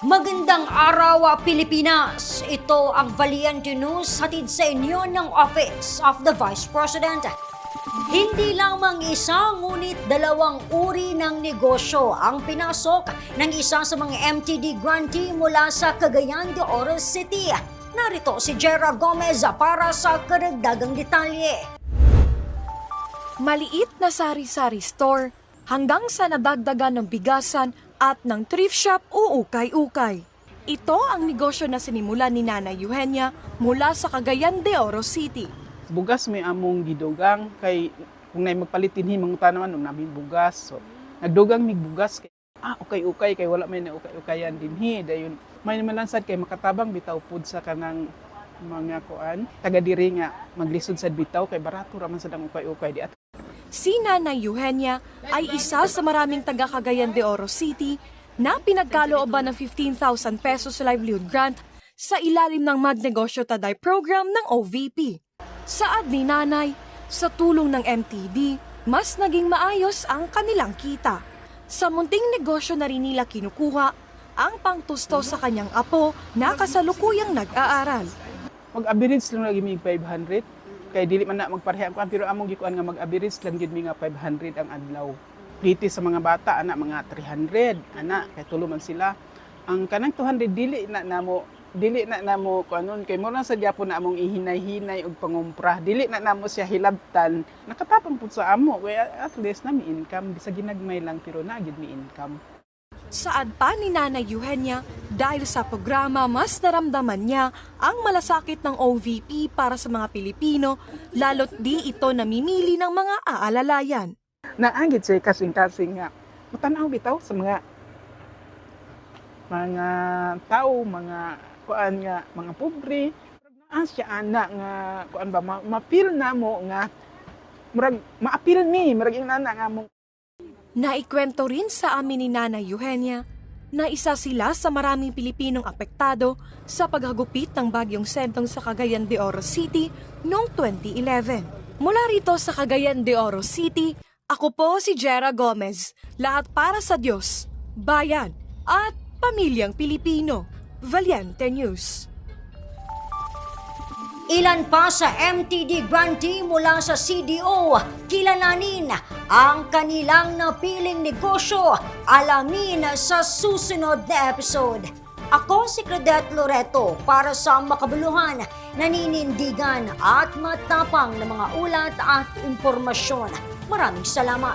Magandang araw, Pilipinas! Ito ang Valiente News hatid sa inyo ng Office of the Vice President. Hindi lamang isa ngunit dalawang uri ng negosyo ang pinasok ng isa sa mga MTD grantee mula sa Cagayan de Oro City. Narito si Jera Gomez para sa karagdagang detalye. Maliit na sari-sari store hanggang sa nadagdagan ng bigasan at ng thrift shop o ukay-ukay. Ito ang negosyo na sinimulan ni Nana Eugenia mula sa Cagayan de Oro City. bugas may among gidugang kay kung nay magpalitin himong tanaman nung namin bugas so nagdugang mig bugas kay ah okay okay kay wala may na okay ukayan dinhi dayon may naman lansad kay makatabang bitaw pud sa kanang mga kuan taga diri nga maglisod sad bitaw kay barato ra man sad ang ukay ukay di at Si Nana Eugenia ay isa sa maraming taga Cagayan de Oro City na pinagkalooban ng 15,000 pesos livelihood grant sa ilalim ng Magnegosyo Taday program ng OVP. Saad ni Nanay, sa tulong ng MTD, mas naging maayos ang kanilang kita. Sa munting negosyo na rin nila kinukuha ang pangtusto sa kanyang apo na kasalukuyang nag-aaral. mag-average lang lagi mig 500 kay dili man na magpareha kuan pero among gikuan nga mag-average lang gid mi nga 500 ang adlaw. Dito sa mga bata ana mga 300 ana kay tulo man sila. Ang kanang 200 dili na namo dili na namo kuanon. Kay mo na sa gyapon na among ihinay-hinay og pangumpra dili na namo siya hilabtan. Nakatapang pud sa amo kay at least na mi income. Bisa ginagmay lang pero na gid mi income Saad pa ni Nana Eugenia, dahil sa programa mas naramdaman niya ang malasakit ng OVP para sa mga Pilipino, lalo't di ito namimili ng mga aalalayan. naanggit siya kasing-kasing nga matanaw bitaw sa mga mga tao, mga kuan nga mga pobre. Naa siya ana nga kuan ba ma- mapil na mo nga murag maapil ni murag yung nana nga mo Naikwento rin sa amin ni Nana Eugenia na isa sila sa maraming Pilipinong apektado sa paghagupit ng bagyong sentong sa Cagayan de Oro City noong 2011. Mula rito sa Cagayan de Oro City, ako po si Jera Gomez, lahat para sa Diyos, bayan at pamilyang Pilipino. Valiente News. Ilan pa sa MTD grantee mula sa CDO kilalanin ang kanilang napiling negosyo alamin sa susunod na episode. Ako si Claudette Loreto para sa makabuluhan, naninindigan at matapang na mga ulat at impormasyon. Maraming salamat.